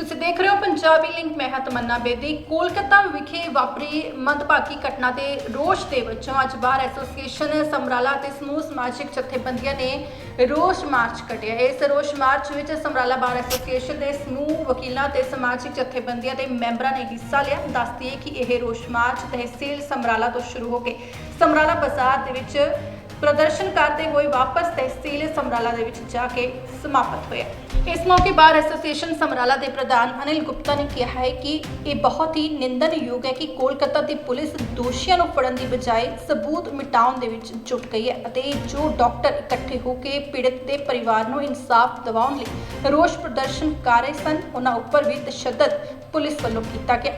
ਤੁਸੀਂ ਦੇਖ ਰਹੇ ਹੋ ਪੰਜਾਬੀ ਲਿੰਕ, ਮੈਂ ਹਾਂ ਤਮੰਨਾ ਬੇਦੀ। ਕੋਲਕਾਤਾ ਵਿਖੇ ਵਾਪਰੀ ਮੰਦਭਾਗੀ ਘਟਨਾ ਦੇ ਰੋਸ਼ ਦੇ ਵਜੋਂ ਅੱਜ ਬਾਰ ਐਸੋਸੀਏਸ਼ਨ ਸਮਰਾਲਾ ਤੇ ਸਮੂਹ ਸਮਾਜਿਕ ਜਥੇਬੰਦੀਆਂ ਨੇ ਰੋਸ਼ ਮਾਰਚ ਕੱਢਿਆ। ਇਸ ਰੋਸ਼ ਮਾਰਚ ਵਿੱਚ ਸਮਰਾਲਾ ਬਾਰ ਐਸੋਸੀਏਸ਼ਨ ਦੇ ਸਮੂਹ, ਵਕੀਲਾਂ ਤੇ ਸਮਾਜਿਕ ਜਥੇਬੰਦੀਆਂ ਦੇ ਮੈਂਬਰਾਂ ਨੇ ਹਿੱਸਾ ਲਿਆ। ਦੱਸਦੀ ਹੈ ਕਿ ਇਹ ਰੋਸ਼ ਮਾਰਚ ਤਹਿਸੀਲ ਸਮਰਾਲਾ ਤੋਂ ਸ਼ੁਰੂ ਹੋ ਕੇ ਸਮਰਾਲਾ ਬਾਜ਼ਾਰ ਦੇ ਵਿੱਚ ਪ੍ਰਦਰਸ਼ਨ ਕਰਦੇ ਹੋਏ ਵਾਪਸ ਤਹਿਸੀਲ ਸਮਰਾਲਾ ਦੇ ਵਿੱਚ ਜਾ ਕੇ ਸਮਾਪਤ ਹੋਇਆ। ਇਸ ਮੌਕੇ ਬਾਰ ਐਸੋਸੀਏਸ਼ਨ ਸਮਰਾਲਾ ਦੇ ਪ੍ਰਧਾਨ ਅਨਿਲ ਗੁਪਤਾ ਨੇ ਕਿਹਾ ਹੈ ਕਿ ਇਹ ਬਹੁਤ ਹੀ ਨਿੰਦਨਯੋਗ ਹੈ ਕਿ ਕੋਲਕਾਤਾ ਦੀ ਪੁਲਿਸ ਦੋਸ਼ੀਆਂ ਨੂੰ ਫੜਨ ਦੀ ਬਜਾਏ ਸਬੂਤ ਮਿਟਾਉਣ ਦੇ ਵਿੱਚ ਜੁਟ ਗਈ ਹੈ ਅਤੇ ਜੋ ਡਾਕਟਰ ਇਕੱਠੇ ਹੋ ਕੇ ਪੀੜਤ ਦੇ ਪਰਿਵਾਰ ਨੂੰ ਇਨਸਾਫ ਦਿਵਾਉਣ ਲਈ ਰੋਸ ਪ੍ਰਦਰਸ਼ਨ ਕਰ ਰਹੇ ਸਨ, ਉਹਨਾਂ ਉੱਪਰ ਵੀ ਤਸ਼ੱਦਦ ਪੁਲਿਸ ਵੱਲੋਂ ਕੀਤਾ ਗਿਆ।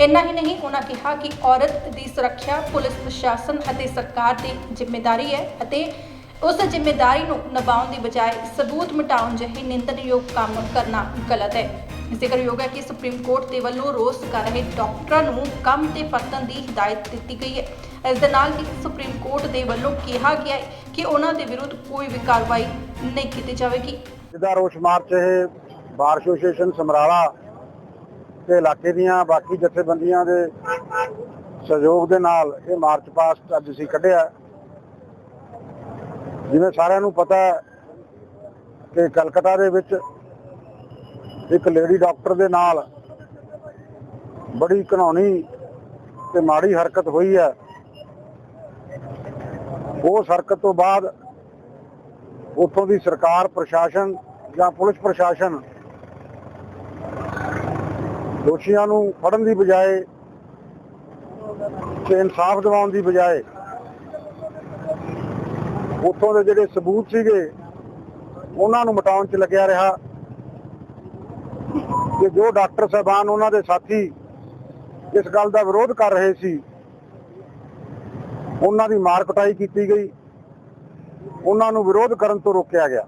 ਇੰਨਾ ਹੀ ਨਹੀਂ ਉਹਨਾਂ ਕਿਹਾ ਕਿ ਔਰਤ ਦੀ ਸੁਰੱਖਿਆ ਪੁਲਿਸ, ਪ੍ਰਸ਼ਾਸਨ ਅਤੇ ਸਰਕਾਰ ਦੀ ਜ਼ਿੰਮੇਵਾਰੀ ਹੈ ਅਤੇ ਉਸ ਜ਼ਿੰਮੇਵਾਰੀ ਨੂੰ ਨਿਭਾਉਣ ਦੀ ਬਜਾਏ ਸਬੂਤ ਮਿਟਾਉਣ ਜਿਹੇ ਨਿੰਦਣਯੋਗ ਕੰਮ ਕਰਨਾ ਗਲਤ ਹੈ। ਜ਼ਿਕਰਯੋਗ ਹੈ ਕਿ ਸੁਪਰੀਮ ਕੋਰਟ ਦੇ ਵੱਲੋਂ ਰੋਸ ਕਰ ਰਹੇ ਡਾਕਟਰਾਂ ਨੂੰ ਕੰਮ ਤੇ ਪਰਤਣ ਦੀ ਹਦਾਇਤ ਦਿੱਤੀ ਗਈ ਹੈ। ਇਸ ਦੇ ਨਾਲ ਹੀ ਸੁਪਰੀਮ ਕੋਰਟ ਦੇ ਵੱਲੋਂ ਕਿਹਾ ਗਿਆ ਹੈ ਕਿ ਉਹਨਾਂ ਦੇ ਵਿਰੁੱਧ ਕੋਈ ਵੀ ਕਾਰਵਾਈ ਨਹੀਂ ਕੀਤੀ ਜਾਵੇਗੀ। ਜਿਹਦਾ ਰੋਸ ਮਾਰਚ ਇਹ ਬਾਰ ਐਸੋਸੀਏਸ਼ਨ ਸਮਰਾਲਾ ਤੇ ਇਲਾਕੇ ਦੀਆਂ, ਬਾਕੀ ਜਥੇਬੰਦੀਆਂ ਦੇ ਸਹਿਯੋਗ ਦੇ ਨਾਲ ਇਹ ਮਾਰਚ ਪਾਸਟ ਅੱਜ ਅਸੀਂ ਕੱਢਿਆ। ਜਿਵੇਂ ਸਾਰਿਆਂ ਨੂੰ ਪਤਾ ਹੈ ਕਿ ਕਲਕੱਤਾ ਦੇ ਵਿੱਚ ਇੱਕ ਲੇਡੀ ਡਾਕਟਰ ਦੇ ਨਾਲ ਬੜੀ ਘਨੌਣੀ ਤੇ ਮਾੜੀ ਹਰਕਤ ਹੋਈ ਹੈ। ਉਸ ਹਰਕਤ ਤੋਂ ਬਾਅਦ ਉਥੋਂ ਦੀ ਸਰਕਾਰ, ਪ੍ਰਸ਼ਾਸਨ ਜਾਂ ਪੁਲਿਸ ਪ੍ਰਸ਼ਾਸਨ ਦੋਸ਼ੀਆਂ ਨੂੰ ਫੜਨ ਦੀ ਬਜਾਏ ਤੇ ਇਨਸਾਫ ਦਿਵਾਉਣ ਦੀ ਬਜਾਏ ਉੱਥੋਂ ਦੇ ਜਿਹੜੇ ਸਬੂਤ ਸੀਗੇ, ਉਹਨਾਂ ਨੂੰ ਮਿਟਾਉਣ 'ਚ ਲੱਗਿਆ ਰਿਹਾ। ਕਿ ਜੋ ਡਾਕਟਰ ਸਾਹਿਬਾਨ ਉਹਨਾਂ ਦੇ ਸਾਥੀ ਇਸ ਗੱਲ ਦਾ ਵਿਰੋਧ ਕਰ ਰਹੇ ਸੀ, ਉਹਨਾਂ ਦੀ ਮਾਰ ਕਟਾਈ ਕੀਤੀ ਗਈ। ਉਹਨਾਂ ਨੂੰ ਵਿਰੋਧ ਕਰਨ ਤੋਂ ਰੋਕਿਆ ਗਿਆ।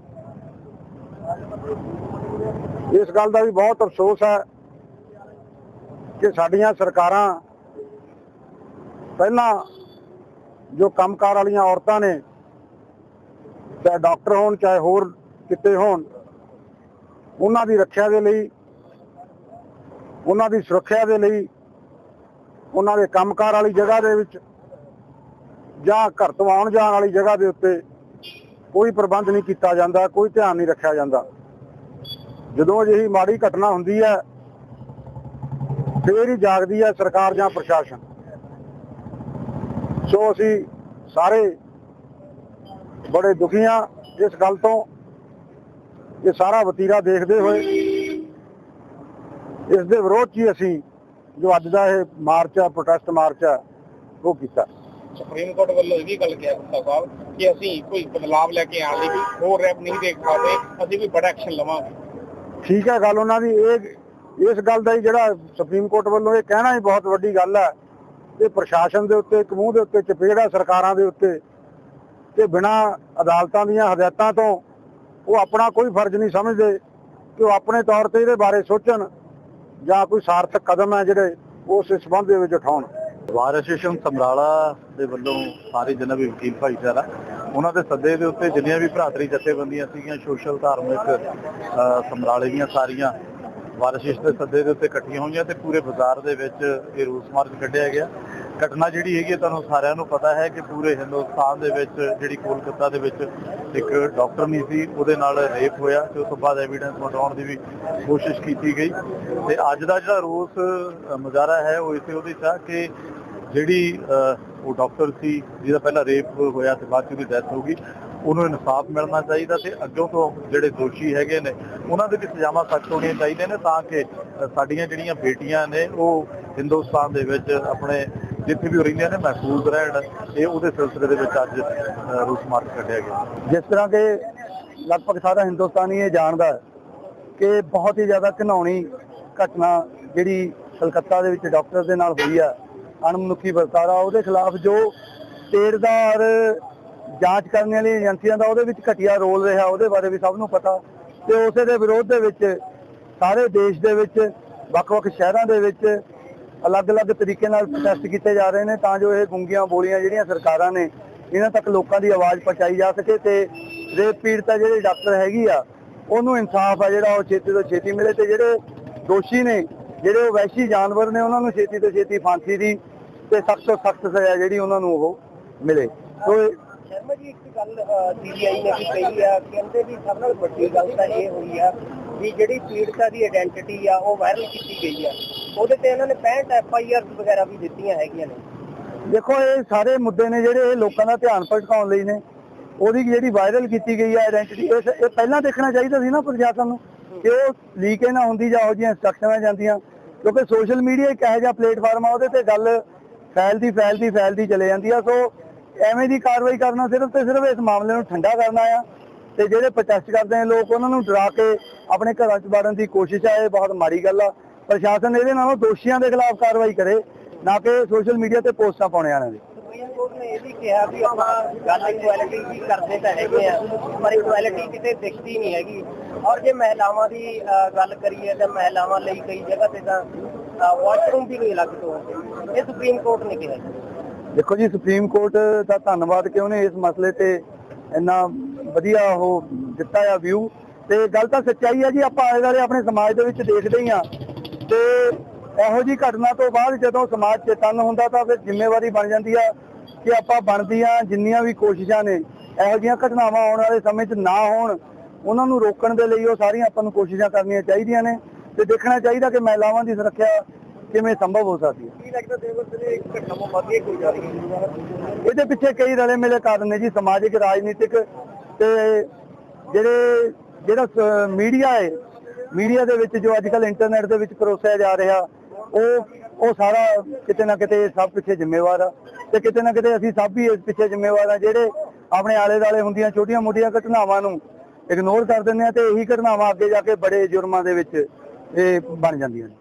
ਇਸ ਗੱਲ ਦਾ ਵੀ ਬਹੁਤ ਅਫਸੋਸ ਹੈ ਕਿ ਸਾਡੀਆਂ ਸਰਕਾਰਾਂ ਪਹਿਲਾਂ ਜੋ ਕੰਮਕਾਰ ਵਾਲੀਆਂ ਔਰਤਾਂ ਨੇ, ਚਾਹੇ ਡਾਕਟਰ ਹੋਣ, ਚਾਹੇ ਹੋਰ ਕਿਤੇ ਹੋਣ, ਉਹਨਾਂ ਦੀ ਰੱਖਿਆ ਦੇ ਲਈ, ਉਹਨਾਂ ਦੀ ਸੁਰੱਖਿਆ ਦੇ ਲਈ, ਉਹਨਾਂ ਦੇ ਕੰਮਕਾਰ ਵਾਲੀ ਜਗ੍ਹਾ ਦੇ ਵਿੱਚ ਜਾਂ ਘਰ ਤੋਂ ਆਉਣ ਜਾਣ ਵਾਲੀ ਜਗ੍ਹਾ ਦੇ ਉੱਤੇ ਕੋਈ ਪ੍ਰਬੰਧ ਨਹੀਂ ਕੀਤਾ ਜਾਂਦਾ, ਕੋਈ ਧਿਆਨ ਨਹੀਂ ਰੱਖਿਆ ਜਾਂਦਾ। ਜਦੋਂ ਅਜਿਹੀ ਮਾੜੀ ਘਟਨਾ ਹੁੰਦੀ ਹੈ ਫੇਰ ਹੀ ਜਾਗਦੀ ਹੈ ਸਰਕਾਰ ਜਾਂ ਪ੍ਰਸ਼ਾਸਨ। ਸੋ ਅਸੀਂ ਸਾਰੇ ਬੜੇ ਦੁਖੀ ਇਸ ਗੱਲ ਤੋਂ। ਇਹ ਸਾਰਾ ਵਤੀਰਾ ਦੇਖਦੇ ਹੋਏ ਇਸ ਦੇ ਵਿਰੋਧ 'ਚ ਹੀ ਅਸੀਂ ਜੋ ਅੱਜ ਦਾ ਇਹ ਮਾਰਚ ਹੈ ਪ੍ਰੋਟੈਸਟ ਮਾਰਚ ਹੈ ਉਹ ਕੀਤਾ। ਸੁਪਰੀਮ ਕੋਰਟ ਵੱਲੋਂ ਇਹ ਵੀ ਗੱਲ ਕਿਹਾ ਗੁਪਤਾ ਸਾਹਿਬ ਕਿ ਅਸੀਂ ਕੋਈ ਬਦਲਾਵ ਲੈ ਕੇ ਆਉਣ ਲਈ ਕੋਈ ਹੋਰ ਰੈਪ ਨਹੀਂ ਦੇਖ ਸਕਦੇ ਅਸੀਂ ਵੀ ਬੜਾ ਐਕਸ਼ਨ ਲਵਾਂਗੇ। ਠੀਕ ਹੈ ਗੱਲ ਉਹਨਾਂ ਦੀ ਇਹ ਇਸ ਗੱਲ ਦਾ ਹੀ ਜਿਹੜਾ ਸੁਪਰੀਮ ਕੋਰਟ ਵੱਲੋਂ ਇਹ ਕਹਿਣਾ ਹੀ ਬਹੁਤ ਵੱਡੀ ਗੱਲ ਹੈ ਤੇ ਪ੍ਰਸ਼ਾਸਨ ਦੇ ਉੱਤੇ, ਇੱਕ ਮੂੰਹ ਦੇ ਉੱਤੇ, ਚਪੇੜਾ ਸਰਕਾਰਾਂ ਦੇ ਉੱਤੇ ਕਿ ਬਿਨਾਂ ਅਦਾਲਤਾਂ ਦੀਆਂ ਹਦਾਇਤਾਂ ਤੋਂ ਉਹ ਆਪਣਾ ਕੋਈ ਫਰਜ਼ ਨਹੀਂ ਸਮਝਦੇ ਕਿ ਉਹ ਆਪਣੇ ਤੌਰ ਤੇ ਇਹਦੇ ਬਾਰੇ ਸੋਚਣ ਜਾਂ ਕੋਈ ਸਾਰਥਕ ਕਦਮ ਹੈ ਜਿਹੜੇ ਉਸ ਸਬੰਧ ਦੇ ਵਿੱਚ ਉਠਾਉਣ। ਵਾਰ ਐਸੋਸੀਏਸ਼ਨ ਸਮਰਾਲਾ ਦੇ ਵੱਲੋਂ ਸਾਰੇ ਜਿੰਨਾ ਵੀ ਵਕੀਲ ਭਾਈਚਾਰਾ, ਉਹਨਾਂ ਦੇ ਸੱਦੇ ਦੇ ਉੱਤੇ ਜਿੰਨੀਆਂ ਵੀ ਭਰਾਤਰੀ ਜਥੇਬੰਦੀਆਂ ਸੀਗੀਆਂ, ਸੋਸ਼ਲ, ਧਾਰਮਿਕ ਸਮਰਾਲੇ ਦੀਆਂ ਸਾਰੀਆਂ ਵਾਰ ਦੇ ਸੱਦੇ ਦੇ ਉੱਤੇ ਇਕੱਠੀਆਂ ਹੋਈਆਂ ਤੇ ਪੂਰੇ ਬਾਜ਼ਾਰ ਦੇ ਵਿੱਚ ਇਹ ਰੋਸ ਮਾਰਚ ਕੱਢਿਆ ਗਿਆ। ਘਟਨਾ ਜਿਹੜੀ ਹੈਗੀ ਹੈ ਤੁਹਾਨੂੰ ਸਾਰਿਆਂ ਨੂੰ ਪਤਾ ਹੈ ਕਿ ਪੂਰੇ ਹਿੰਦੁਸਤਾਨ ਦੇ ਵਿੱਚ ਜਿਹੜੀ ਕੋਲਕਾਤਾ ਦੇ ਵਿੱਚ ਇੱਕ ਡਾਕਟਰ ਨਹੀਂ ਸੀ ਉਹਦੇ ਨਾਲ ਰੇਪ ਹੋਇਆ ਤੇ ਉਸ ਤੋਂ ਬਾਅਦ ਐਵੀਡੈਂਸ ਮਟਾਉਣ ਦੀ ਵੀ ਕੋਸ਼ਿਸ਼ ਕੀਤੀ ਗਈ। ਤੇ ਅੱਜ ਦਾ ਜਿਹੜਾ ਰੋਸ ਮੁਜ਼ਾਹਰਾ ਹੈ ਉਹ ਇਸੇ ਉਹਦੇ ਚ ਆ ਕਿ ਜਿਹੜੀ ਅ, ਉਹ ਡਾਕਟਰ ਸੀ ਜਿਹਦਾ ਪਹਿਲਾਂ ਰੇਪ ਹੋਇਆ ਤੇ ਬਾਅਦ ਚ ਉਹਦੀ ਡੈਥ ਹੋ ਗਈ ਉਹਨੂੰ ਇਨਸਾਫ ਮਿਲਣਾ ਚਾਹੀਦਾ ਤੇ ਅੱਗੋਂ ਤੋਂ ਜਿਹੜੇ ਦੋਸ਼ੀ ਹੈਗੇ ਨੇ ਉਹਨਾਂ ਦੇ ਵੀ ਸਜ਼ਾਵਾਂ ਸਖਤ ਹੋਣੀਆਂ ਚਾਹੀਦੀਆਂ ਨੇ ਤਾਂ ਕਿ ਸਾਡੀਆਂ ਜਿਹੜੀਆਂ ਬੇਟੀਆਂ ਨੇ ਉਹ ਹਿੰਦੁਸਤਾਨ ਦੇ ਵਿੱਚ ਆਪਣੇ ਜਿੱਥੇ ਵੀ ਉਹ ਰਹਿੰਦੀਆਂ ਨੇ ਮਹਿਫੂਜ਼ ਰਹਿਣ। ਇਹ ਉਹਦੇ ਸਿਲਸਿਲੇ ਦੇ ਵਿੱਚ ਅੱਜ ਅ, ਮਾਰਚ ਕੱਢਿਆ ਗਿਆ। ਜਿਸ ਤਰ੍ਹਾਂ ਕਿ ਲਗਭਗ ਸਾਰਾ ਹਿੰਦੁਸਤਾਨੀ ਇਹ ਜਾਣਦਾ ਹੈ ਕਿ ਬਹੁਤ ਹੀ ਜ਼ਿਆਦਾ ਘਿਨਾਉਣੀ ਘਟਨਾ ਜਿਹੜੀ ਕਲਕੱਤਾ ਦੇ ਵਿੱਚ ਡਾਕਟਰ ਦੇ ਨਾਲ ਹੋਈ ਆ ਅਣਮਨੁੱਖੀ ਵਰਤਾਰਾ ਉਹਦੇ ਖਿਲਾਫ ਜੋ ਤੇਰਦਾਰ ਜਾਂਚ ਕਰਨ ਵਾਲੀ ਏਜੰਸੀਆਂ ਦਾ ਉਹਦੇ ਵਿੱਚ ਘਟੀਆ ਰੋਲ ਰਿਹਾ, ਉਹਦੇ ਬਾਰੇ ਵੀ ਸਭ ਨੂੰ ਪਤਾ। ਤੇ ਉਸੇ ਦੇ ਵਿਰੋਧ ਦੇ ਵਿੱਚ ਸਾਰੇ ਦੇਸ਼ ਦੇ ਵਿੱਚ, ਵੱਖ-ਵੱਖ ਸ਼ਹਿਰਾਂ ਦੇ ਵਿੱਚ ਅਲੱਗ-ਅਲੱਗ ਤਰੀਕੇ ਨਾਲ ਪ੍ਰੋਟੈਸਟ ਕੀਤੇ ਜਾ ਰਹੇ ਨੇ ਤਾਂ ਜੋ ਇਹ ਗੁੰਗੀਆਂ ਬੋਲੀਆਂ ਜਿਹੜੀਆਂ ਸਰਕਾਰਾਂ ਨੇ, ਇਹਨਾਂ ਤੱਕ ਲੋਕਾਂ ਦੀ ਆਵਾਜ਼ ਪਹੁੰਚਾਈ ਜਾ ਸਕੇ ਤੇ ਰੇਪ ਪੀੜਤਾ ਜਿਹੜੇ ਡਾਕਟਰ ਹੈਗੀ ਆ, ਉਹਨੂੰ ਇਨਸਾਫ ਆ ਜਿਹੜਾ ਉਹ ਛੇਤੀ ਤੋਂ ਛੇਤੀ ਮਿਲੇ ਤੇ ਜਿਹੜੇ ਦੋਸ਼ੀ ਨੇ, ਜਿਹੜੇ ਉਹ ਵੈਸ਼ੀ ਜਾਨਵਰ ਨੇ, ਉਹਨਾਂ ਨੂੰ ਛੇਤੀ ਤੋਂ ਛੇਤੀ ਫਾਂਸੀ ਦੀ ਤੇ ਸਖਤ ਤੋਂ ਸਖਤ ਸਜ਼ਾ ਜਿਹੜੀ ਉਹਨਾਂ ਨੂੰ ਉਹ ਮਿਲੇ। ਸੋ ਸ਼ਰਮਾ ਜੀ, ਇੱਕ ਗੱਲ ਸੀਬੀਆਈ ਨੇ ਵੀ ਕਹੀ ਆ, ਕਹਿੰਦੇ ਵੀ ਸਭ ਨਾਲ ਵੱਡੀ ਗੱਲ ਤਾਂ ਇਹ ਹੋਈ ਆ ਵੀ ਜਿਹੜੀ ਪੀੜਤਾ ਦੀ ਆਇਡੈਂਟੀਟੀ ਆ, ਉਹ ਵਾਇਰਲ ਕੀਤੀ ਗਈ ਆ। ਉਹਦੇ ਤੇ ਇਹਨਾਂ ਨੇ 65 ਐਫ ਆਈ ਆਰ ਵਗੈਰਾ ਵੀ ਦਿੱਤੀਆਂ ਹੈਗੀਆਂ ਨੇ। ਦੇਖੋ, ਇਹ ਸਾਰੇ ਮੁੱਦੇ ਨੇ ਜਿਹੜੇ ਇਹ ਲੋਕਾਂ ਦਾ ਧਿਆਨ ਭਟਕਾਉਣ ਲਈ ਨੇ। ਉਹਦੀ ਜਿਹੜੀ ਵਾਇਰਲ ਕੀਤੀ ਗਈ ਹੈ ਆਇਡੈਂਟੀਟੀ ਇਹ ਪਹਿਲਾਂ ਦੇਖਣਾ ਚਾਹੀਦਾ ਸੀ ਨਾ ਪ੍ਰਸ਼ਾਸਨ ਨੂੰ ਕਿ ਉਹ ਲੀਕ ਨਾ ਹੁੰਦੀ ਜਾਂ ਉਹ ਜਿਹੀਆਂ ਇੰਸਟਰਕਸ਼ਨਾਂ ਜਾਂਦੀਆਂ। ਕਿਉਂਕਿ ਸੋਸ਼ਲ ਮੀਡੀਆ ਇੱਕ ਇਹੋ ਜਿਹਾ ਪਲੇਟਫਾਰਮ ਆ, ਉਹਦੇ ਤੇ ਗੱਲ ਫੈਲਦੀ ਫੈਲਦੀ ਫੈਲਦੀ ਚਲੇ ਜਾਂਦੀ ਆ। ਸੋ ਐਵੇਂ ਦੀ ਕਾਰਵਾਈ ਕਰਨਾ ਸਿਰਫ ਤੇ ਸਿਰਫ ਇਸ ਮਾਮਲੇ ਨੂੰ ਠੰਡਾ ਕਰਨਾ ਆ। ਤੇ ਜਿਹੜੇ ਪ੍ਰੋਟੈਸਟ ਕਰਦੇ ਨੇ ਲੋਕ, ਉਹਨਾਂ ਨੂੰ ਡਰਾ ਕੇ ਆਪਣੇ ਘਰਾਂ 'ਚ ਵੜਨ ਦੀ ਕੋਸ਼ਿਸ਼ ਆ, ਇਹ ਬਹੁਤ ਮਾੜੀ ਗੱਲ ਆ। ਪ੍ਰਸ਼ਾਸਨ ਇਹਦੇ ਨਾਲੋਂ ਦੋਸ਼ੀਆਂ ਦੇ ਖਿਲਾਫ ਕਾਰਵਾਈ ਕਰੇ, ਨਾ ਕਿ ਸੋਸ਼ਲ ਮੀਡੀਆ ਤੇ ਪੋਸਟਾਂ ਪਾਉਣੇ ਵਾਲਿਆਂ ਦੀ। ਸੁਪਰੀਮ ਕੋਰਟ ਨੇ ਇਹ ਵੀ ਕਿਹਾ ਵੀ ਆਪਾਂ ਗੱਲ ਇਕੁਐਲਿਟੀ ਦੀ ਕਰਦੇ ਤਾਂ ਹੈਗੇ ਆ, ਪਰ ਇਕੁਐਲਿਟੀ ਕਿਤੇ ਦਿਖਦੀ ਨਹੀਂ ਹੈਗੀ। ਔਰ ਜੇ ਮਹਿਲਾਵਾਂ ਦੀ ਗੱਲ ਕਰੀਏ ਤਾਂ ਮਹਿਲਾਵਾਂ ਲਈ ਕਈ ਜਗ੍ਹਾ ਤੇ ਤਾਂ ਵਾਸ਼ਰੂਮ ਵੀ ਨਹੀਂ ਅਲੱਗ ਤੋਂ ਇਹ ਸੁਪਰੀਮ ਕੋਰਟ ਨੇ ਕਿਹਾ। ਦੇਖੋ ਜੀ ਸੁਪਰੀਮ ਕੋਰਟ ਦਾ ਧੰਨਵਾਦ ਕਿ ਉਹਨੇ ਇਸ ਮਸਲੇ ਤੇ ਇੰਨਾ ਵਧੀਆ ਉਹ ਦਿੱਤਾ ਆ ਵਿਊ ਤੇ ਗੱਲ ਤਾਂ ਸੱਚਾਈ ਆ ਜੀ, ਆਪਾਂ ਆਏ ਦੁਆਲੇ ਆਪਣੇ ਸਮਾਜ ਦੇ ਵਿੱਚ ਦੇਖਦੇ ਹੀ ਆ। ਤੇ ਇਹੋ ਜੀ ਘਟਨਾ ਤੋਂ ਬਾਅਦ ਜਦੋਂ ਸਮਾਜ ਚੇਤਨ ਹੁੰਦਾ ਤਾਂ ਫਿਰ ਜ਼ਿੰਮੇਵਾਰੀ ਬਣ ਜਾਂਦੀ ਆ ਕਿ ਆਪਾਂ ਬਣਦੀਆਂ ਜਿੰਨੀਆਂ ਵੀ ਕੋਸ਼ਿਸ਼ਾਂ ਨੇ, ਇਹੋ ਜਿਹੀਆਂ ਘਟਨਾਵਾਂ ਆਉਣ ਵਾਲੇ ਸਮੇਂ 'ਚ ਨਾ ਹੋਣ, ਉਹਨਾਂ ਨੂੰ ਰੋਕਣ ਦੇ ਲਈ ਉਹ ਸਾਰੀਆਂ ਆਪਾਂ ਨੂੰ ਕੋਸ਼ਿਸ਼ਾਂ ਕਰਨੀਆਂ ਚਾਹੀਦੀਆਂ ਨੇ। ਤੇ ਦੇਖਣਾ ਚਾਹੀਦਾ ਕਿ ਮਹਿਲਾਵਾਂ ਦੀ ਸੁਰੱਖਿਆ ਕਿਵੇਂ ਸੰਭਵ ਹੋ ਸਕਦੀ ਹੈ? ਕੀ ਲੱਗਦਾ ਦੇਵਰ ਇੱਕ ਘਟਨਾ ਵਧੀਆ ਕੋਈ ਜਾ ਰਹੀ ਹੈ ਇਹਦੇ ਪਿੱਛੇ ਕਈ ਰਲੇ ਮਿਲੇ ਕਾਰਨ ਨੇ ਜੀ ਸਮਾਜਿਕ ਰਾਜਨੀਤਿਕ ਤੇ ਜਿਹੜੇ ਜਿਹੜਾ ਮੀਡੀਆ ਹੈ ਮੀਡੀਆ ਦੇ ਵਿੱਚ ਜੋ ਅੱਜ ਕੱਲ ਇੰਟਰਨੈਟ ਦੇ ਵਿੱਚ ਪਰੋਸਿਆ ਜਾ ਰਿਹਾ ਉਹ ਉਹ ਸਾਰਾ ਕਿਤੇ ਨਾ ਕਿਤੇ ਸਭ ਪਿੱਛੇ ਜ਼ਿੰਮੇਵਾਰ ਆ ਤੇ ਕਿਤੇ ਨਾ ਕਿਤੇ ਅਸੀਂ ਸਭ ਵੀ ਇਸ ਪਿੱਛੇ ਜ਼ਿੰਮੇਵਾਰ ਆ ਜਿਹੜੇ ਆਪਣੇ ਆਲੇ ਦਾਲੇ ਹੁੰਦੀਆਂ ਛੋਟੀਆਂ ਮੋਟੀਆਂ ਘਟਨਾਵਾਂ ਨੂੰ ਇਗਨੋਰ ਕਰ ਦਿੰਦੇ ਆ ਤੇ ਇਹੀ ਘਟਨਾਵਾਂ ਅੱਗੇ ਜਾ ਕੇ ਬੜੇ ਜੁਰਮਾਂ ਦੇ ਵਿੱਚ ਇਹ ਬਣ ਜਾਂਦੀਆਂ ਨੇ।